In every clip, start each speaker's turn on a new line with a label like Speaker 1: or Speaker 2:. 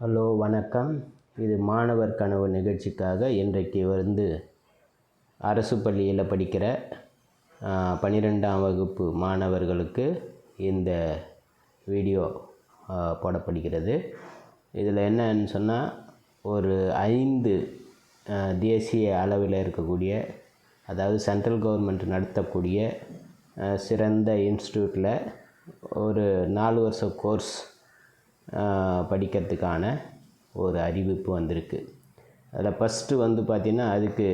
Speaker 1: Hello வணக்கம். இது மாணவர் கனவு நிகழ்ச்சிக்காக இன்றைக்கு வந்து அரசு பள்ளியில் படிக்கிற பன்னிரெண்டாம் வகுப்பு மாணவர்களுக்கு இந்த வீடியோ போடப்படுகிறது. இதில் என்னன்னு சொன்னால் ஒரு ஐந்து தேசிய அளவில் இருக்கக்கூடிய அதாவது சென்ட்ரல் கவர்மெண்ட் நடத்தக்கூடிய சிறந்த இன்ஸ்டியூட்டில் ஒரு நாலு வருஷ கோர்ஸ் படிக்கிறதுக்கான ஒரு அறிவிப்பு வந்திருக்கு. அதில் ஃபஸ்ட்டு வந்து பார்த்திங்கன்னா அதுக்கு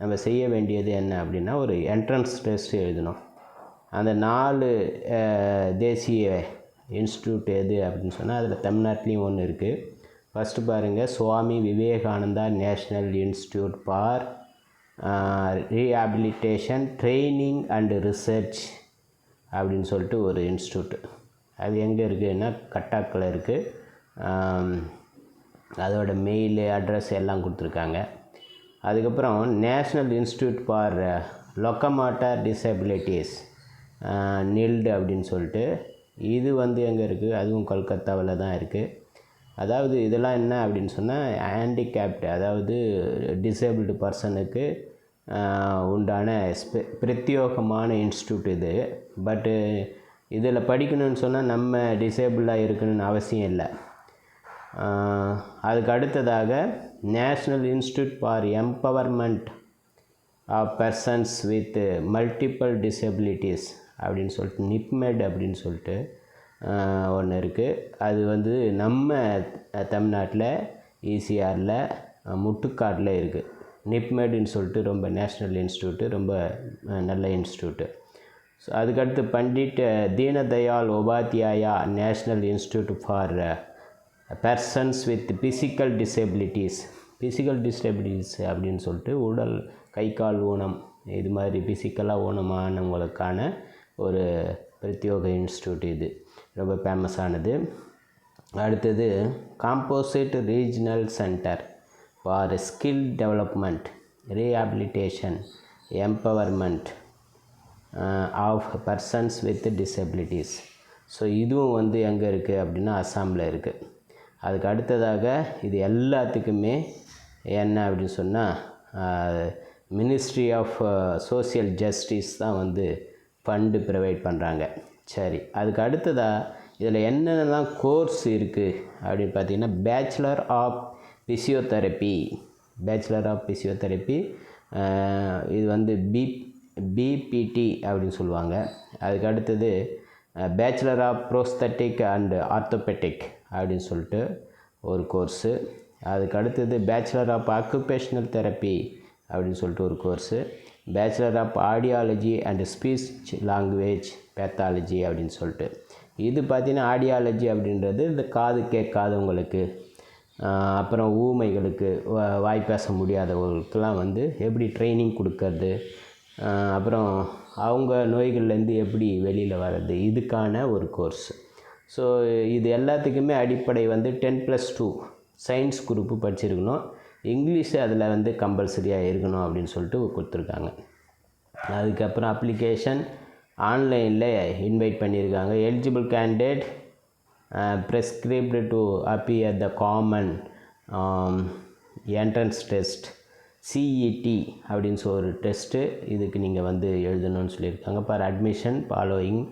Speaker 1: நம்ம செய்ய வேண்டியது என்ன அப்படின்னா ஒரு என்ட்ரன்ஸ் டெஸ்ட் எழுதணும். அந்த நாலு தேசிய இன்ஸ்டியூட் எது அப்படின்னு சொன்னால் அதில் தமிழ்நாட்டிலையும் ஒன்று இருக்குது ஃபஸ்ட்டு பாருங்கள் Swami Vivekananda national institute for rehabilitation training and research அப்படின்னு சொல்லிட்டு ஒரு இன்ஸ்டியூட் அது எங்கே இருக்குதுன்னா கட்டாக்கில் இருக்குது அதோட மெயிலு அட்ரஸ் எல்லாம் கொடுத்துருக்காங்க. அதுக்கப்புறம் national institute for locomotor disabilities NILD அப்படின்னு சொல்லிட்டு இது வந்து எங்கே இருக்குது அதுவும் கொல்கத்தாவில் தான் இருக்குது அதாவது இதெல்லாம் என்ன அப்படின்னு சொன்னால் ஹேண்டிகேப்டு அதாவது டிசேபிள்டு பர்சனுக்கு உண்டான ஸ்பெ பிரத்யோகமான இன்ஸ்டியூட் இது. பட்டு இதில் படிக்கணும்னு சொன்னால் நம்ம டிசேபிளாக இருக்கணும்னு அவசியம் இல்லை. அதுக்கு அடுத்ததாக national institute for empowerment of persons with multiple disabilities அப்படின்னு சொல்லிட்டு நிப்மெட் அப்படின்னு சொல்லிட்டு ஒன்று இருக்குது அது வந்து நம்ம தமிழ்நாட்டில் ஈசிஆரில் முட்டுக்காட்டில் இருக்குது நிப்மெட்னு சொல்லிட்டு ரொம்ப நேஷ்னல் இன்ஸ்டியூட்டு ரொம்ப நல்ல இன்ஸ்டியூட்டு ஸோ அதுக்கடுத்து Pandit Deendayal Upadhyaya national institute for persons with physical disabilities physical disabilities அப்படின்னு சொல்லிட்டு உடல் கை கால் ஊனம் இது மாதிரி ஃபிசிக்கலாக ஊனமானவங்களுக்கான ஒரு பிரத்யோக இன்ஸ்டியூட் இது. ரொம்ப ஃபேமஸானது அடுத்தது composite regional centre for skill development rehabilitation empowerment of persons with disabilities so இதுவும் வந்து எங்கே இருக்குது அப்படின்னா அஸ்ஸாமில் இருக்குது அதுக்கு அடுத்ததாக இது எல்லாத்துக்குமே என்ன அப்படின்னு சொன்னால் மினிஸ்ட்ரி ஆஃப் சோசியல் ஜஸ்டிஸ் தான் வந்து ஃபண்டு ப்ரொவைட் பண்ணுறாங்க சரி அதுக்கு அடுத்ததாக இதில் என்னென்னலாம் கோர்ஸ் இருக்குது அப்படின்னு பார்த்தீங்கன்னா bachelor of physiotherapy bachelor of physiotherapy இது வந்து பி பிபிடி அப்படின்னு சொல்லுவாங்க. அதுக்கு அடுத்தது bachelor of prosthetic and orthopaedic அப்படின்னு சொல்லிட்டு ஒரு கோர்ஸு அதுக்கு அடுத்தது பேச்சுலர் ஆஃப் ஆக்குபேஷனல் தெரப்பி அப்படின்னு சொல்லிட்டு ஒரு course bachelor of audiology and speech language pathology அப்படின்னு சொல்லிட்டு. இது பார்த்திங்கன்னா ஆடியாலஜி அப்படின்றது இந்த காது கேட்காதவங்களுக்கு அப்புறம் ஊமைகளுக்கு வா- வாய் பேச முடியாதவங்களுக்கெல்லாம் வந்து எப்படி ட்ரைனிங் கொடுக்கறது அப்புறம் அவங்க நோய்கள்லேருந்து எப்படி வெளியில் வர்றது? இதுக்கான ஒரு கோர்ஸ் ஸோ இது எல்லாத்துக்குமே அடிப்படை வந்து ten plus two science group படிச்சிருக்கணும். இங்கிலீஷ் அதில் வந்து கம்பல்சரியாக இருக்கணும் அப்படின்னு சொல்லிட்டு கொடுத்துருக்காங்க. அதுக்கப்புறம் அப்ளிகேஷன் ஆன்லைனில் இன்வைட் பண்ணியிருக்காங்க. Eligible candidate prescribed to appear the common entrance test CET அப்படின்னு சொல்லி ஒரு டெஸ்ட்டு இதுக்கு நீங்கள் வந்து எழுதணும்னு சொல்லியிருக்காங்க. For admission following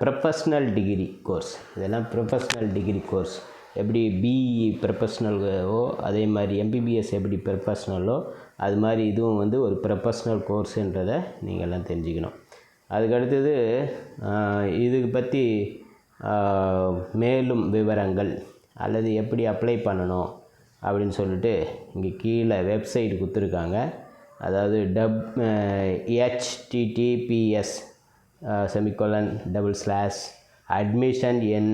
Speaker 1: professional degree course இதெல்லாம் ப்ரொஃபஷ்னல் டிகிரி கோர்ஸ் எப்படி பிஇ ப்ரொஃபஷ்னலோ அதே மாதிரி எம்பிபிஎஸ் எப்படி ப்ரொஃபஷ்னலோ அது மாதிரி இதுவும் வந்து ஒரு ப்ரொஃபஷ்னல் கோர்ஸுன்றதை நீங்கள் எல்லாம் தெரிஞ்சுக்கணும் அதுக்கடுத்தது இதுக்கு பற்றி மேலும் விவரங்கள் அல்லது எப்படி அப்ளை பண்ணணும் அப்படின்னு சொல்லிட்டு இங்கே கீழே வெப்சைட் கொடுத்துருக்காங்க. அதாவது dub HTTPS semicolon double slash admission N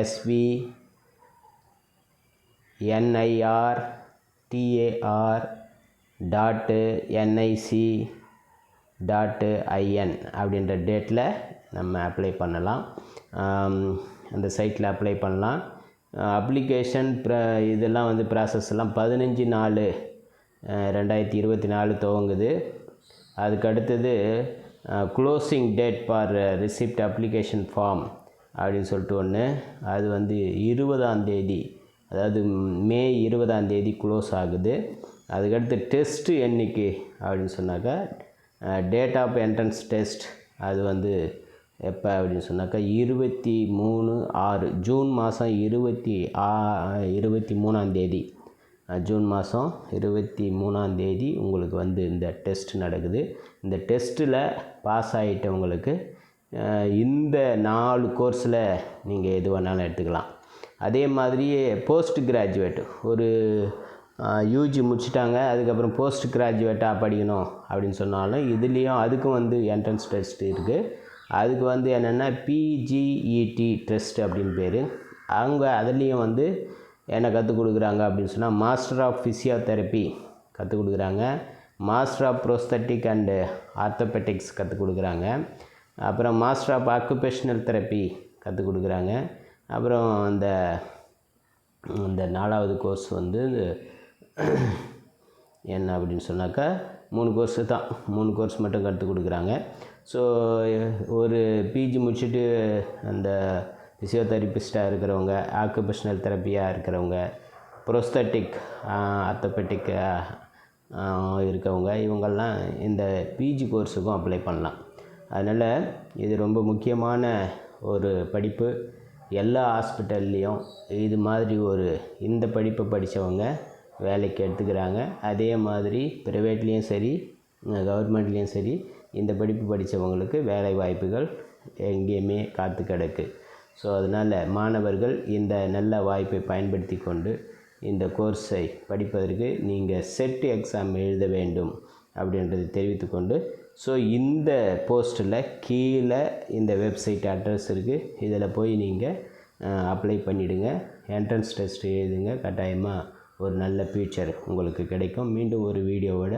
Speaker 1: SV NIR TAR dot NIC dot IN அப்படின்ற டேட்டில் நம்ம அப்ளை பண்ணலாம். அந்த சைட்டில் அப்ளை பண்ணலாம். அப்ளிகேஷன் ப்ர இதெல்லாம் வந்து ப்ராசஸ் எல்லாம் பதினஞ்சு நாலு ரெண்டாயிரத்தி இருபத்தி நாலு துவங்குது. அதுக்கு அடுத்தது closing date for receipt application form அப்படின்னு சொல்லிட்டு ஒன்று அது வந்து இருபதாம் தேதி அதாவது மே இருபதாம் தேதி க்ளோஸ் ஆகுது. அதுக்கடுத்து டெஸ்ட்டு என்னைக்கு அப்படின்னு சொன்னாக்கா டேட் ஆஃப் என்ட்ரன்ஸ் டெஸ்ட் அது வந்து எப்போ அப்படின்னு சொன்னாக்கா இருபத்தி மூணு ஆறு ஜூன் மாதம் இருபத்தி ஆ இருபத்தி மூணாந்தேதி ஜூன் மாதம் இருபத்தி மூணாந்தேதி உங்களுக்கு வந்து இந்த டெஸ்ட் நடக்குது. இந்த டெஸ்ட்டில் பாஸ் ஆகிட்டவங்களுக்கு இந்த நாலு கோர்ஸில் நீங்கள் எது வேணாலும் எடுத்துக்கலாம். அதே மாதிரியே போஸ்ட் கிராஜுவேட் ஒரு யூஜி முடிச்சிட்டாங்க அதுக்கப்புறம் போஸ்ட் கிராஜுவேட்டாக படிக்கணும் அப்படின்னு சொன்னாலும் இதுலேயும் அதுக்கும் வந்து என்ட்ரன்ஸ் டெஸ்ட் இருக்குது அதுக்கு வந்து என்னென்னா பிஜிஇடி டெஸ்ட் அப்படின்னு பேர். அவங்க அதுலேயும் வந்து என்ன கற்றுக் கொடுக்குறாங்க அப்படின்னு சொன்னால் மாஸ்டர் ஆஃப் ஃபிசியோதெரப்பி கற்றுக் கொடுக்குறாங்க. Master of prosthetic and orthopaedics கற்றுக் கொடுக்குறாங்க. அப்புறம் மாஸ்டர் ஆஃப் ஆக்குபேஷனல் தெரப்பி கற்றுக் கொடுக்குறாங்க. அப்புறம் அந்த இந்த நாலாவது கோர்ஸ் வந்து என்ன அப்படின்னு சொன்னாக்கா மூணு கோர்ஸு தான். மூணு கோர்ஸ் மட்டும் கற்றுக் கொடுக்குறாங்க. ஸோ ஒரு பிஜி முடிச்சுட்டு அந்த ஃபிசியோதெரபிஸ்ட்டாக இருக்கிறவங்க ஆக்குபேஷனல் தெரப்பியாக இருக்கிறவங்க ப்ரோஸ்தட்டிக் ஆர்த்தோபெட்டிக் இருக்கவங்க இவங்கெல்லாம் இந்த பிஜி கோர்ஸுக்கும் அப்ளை பண்ணலாம். அதனால் இது ரொம்ப முக்கியமான ஒரு படிப்பு. எல்லா ஹாஸ்பிட்டல்லையும் இது மாதிரி ஒரு இந்த படிப்பை படித்தவங்க வேலைக்கு எடுத்துக்கிறாங்க. அதே மாதிரி ப்ரைவேட்லேயும் சரி கவர்மெண்ட்லேயும் சரி இந்த படிப்பு படித்தவங்களுக்கு வேலை வாய்ப்புகள் எங்கேயுமே காத்து கிடக்கு. ஸோ அதனால் மாணவர்கள் இந்த நல்ல வாய்ப்பை பயன்படுத்தி கொண்டு இந்த கோர்ஸை படிப்பதற்கு நீங்கள் செட் எக்ஸாம் எழுத வேண்டும் அப்படின்றத தெரிவித்துக்கொண்டு ஸோ இந்த போஸ்ட்டில் கீழே இந்த வெப்சைட் அட்ரஸ் இருக்குது இதில் போய் நீங்கள் அப்ளை பண்ணிவிடுங்க என்ட்ரன்ஸ் டெஸ்ட் எழுதுங்க. கட்டாயமாக ஒரு நல்ல ஃபியூச்சர் உங்களுக்கு கிடைக்கும். மீண்டும் ஒரு வீடியோவோட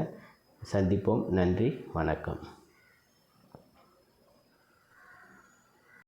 Speaker 1: சந்திப்போம். நன்றி. வணக்கம்.